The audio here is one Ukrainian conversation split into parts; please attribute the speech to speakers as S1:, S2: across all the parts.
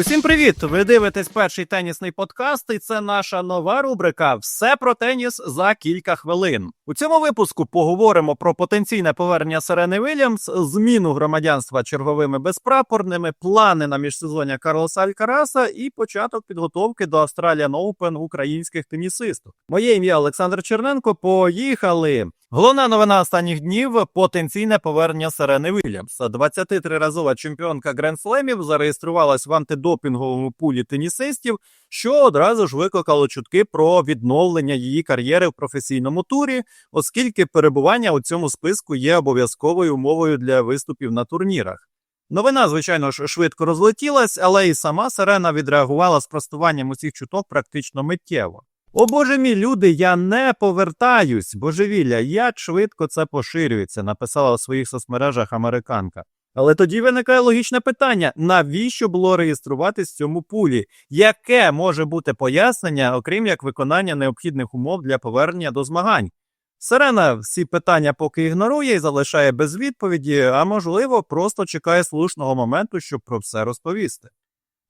S1: Усім привіт! Ви дивитесь перший тенісний подкаст, і це наша нова рубрика Все про теніс за кілька хвилин. У цьому випуску поговоримо про потенційне повернення Серени Вільямс, зміну громадянства черговими безпрапорними, плани на міжсезоння Карлоса Алькараса і початок підготовки до Australian Open українських тенісисток. Моє ім'я Олександр Черненко. Поїхали! Головна новина останніх днів потенційне повернення Серени Вільямс. 23-разова чемпіонка Гренслемів зареєструвалась в антидопінговому пулі тенісистів, що одразу ж викликало чутки про відновлення її кар'єри в професійному турі, оскільки перебування у цьому списку є обов'язковою умовою для виступів на турнірах. Новина, звичайно ж, швидко розлетілась, але і сама Сирена відреагувала спростуванням усіх чуток практично миттєво. О боже мій, люди, я не повертаюсь, божевілля, як швидко це поширюється, написала у своїх соцмережах американка. Але тоді виникає логічне питання: навіщо було реєструватись в цьому пулі? Яке може бути пояснення, окрім як виконання необхідних умов для повернення до змагань? Сирена всі питання поки ігнорує і залишає без відповіді, а можливо, просто чекає слушного моменту, щоб про все розповісти.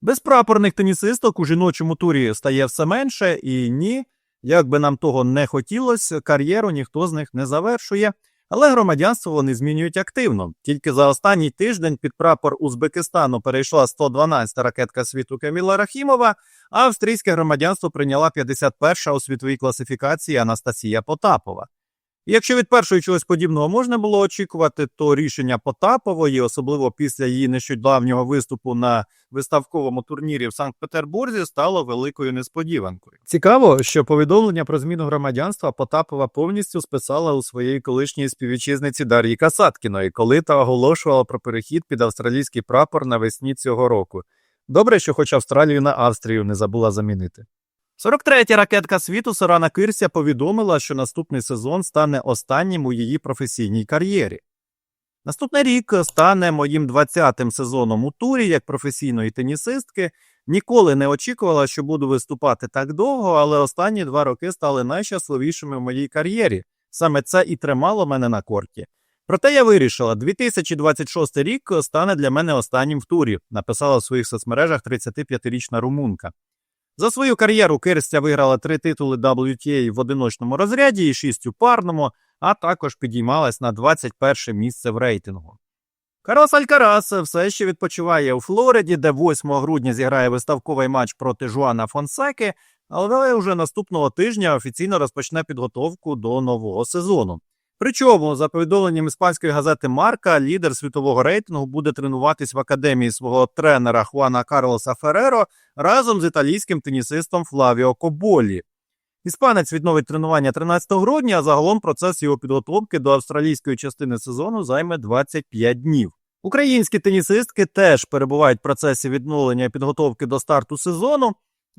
S1: Безпрапорних тенісисток у жіночому турі стає все менше, і ні, як би нам того не хотілося, кар'єру ніхто з них не завершує, але громадянство вони змінюють активно. Тільки за останній тиждень під прапор Узбекистану перейшла 112-та ракетка світу Каміла Рахімова, а австрійське громадянство прийняла 51-ша у світовій класифікації Анастасія Потапова. Якщо від першої чогось подібного можна було очікувати, то рішення Потапової, особливо після її нещодавнього виступу на виставковому турнірі в Санкт-Петербурзі, стало великою несподіванкою. Цікаво, що повідомлення про зміну громадянства Потапова повністю списала у своєї колишньої співвітчизниці Дар'ї Касаткіної, коли та оголошувала про перехід під австралійський прапор навесні цього року. Добре, що хоч Австралію на Австрію не забула замінити. 43-я ракетка світу Сорана Кирся повідомила, що наступний сезон стане останнім у її професійній кар'єрі. Наступний рік стане моїм 20-тим сезоном у турі як професійної тенісистки. Ніколи не очікувала, що буду виступати так довго, але останні два роки стали найщасливішими в моїй кар'єрі. Саме це і тримало мене на корті. Проте я вирішила, 2026 рік стане для мене останнім в турі, написала в своїх соцмережах 35-річна румунка. За свою кар'єру Кирстя виграла три титули WTA в одиночному розряді і шість у парному, а також підіймалась на 21 місце в рейтингу. Карас Алькарас все ще відпочиває у Флориді, де 8 грудня зіграє виставковий матч проти Жуана Фонсеки, але вже наступного тижня офіційно розпочне підготовку до нового сезону. Причому, за повідомленням іспанської газети Марка, лідер світового рейтингу буде тренуватись в академії свого тренера Хуана Карлоса Фереро разом з італійським тенісистом Флавіо Коболі. Іспанець відновить тренування 13 грудня, а загалом процес його підготовки до австралійської частини сезону займе 25 днів. Українські тенісистки теж перебувають в процесі відновлення підготовки до старту сезону.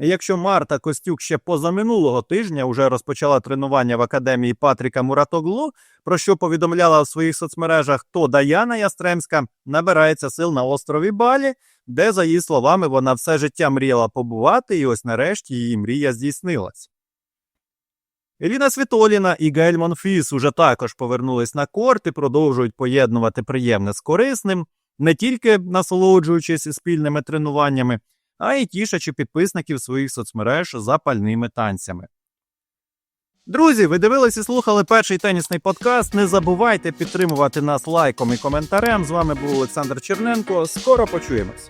S1: Якщо Марта Костюк ще позаминулого тижня вже розпочала тренування в академії Патріка Муратоглу, про що повідомляла в своїх соцмережах, то Даяна Ястремська набирається сил на острові Балі, де, за її словами, вона все життя мріяла побувати, і ось нарешті її мрія здійснилась. Еліна Світоліна і Гаель Монфіс уже також повернулись на корт і продовжують поєднувати приємне з корисним, не тільки насолоджуючись спільними тренуваннями, а й тішачи підписників своїх соцмереж запальними танцями. Друзі, ви дивились і слухали перший тенісний подкаст. Не забувайте підтримувати нас лайком і коментарем. З вами був Олександр Черненко. Скоро почуємось.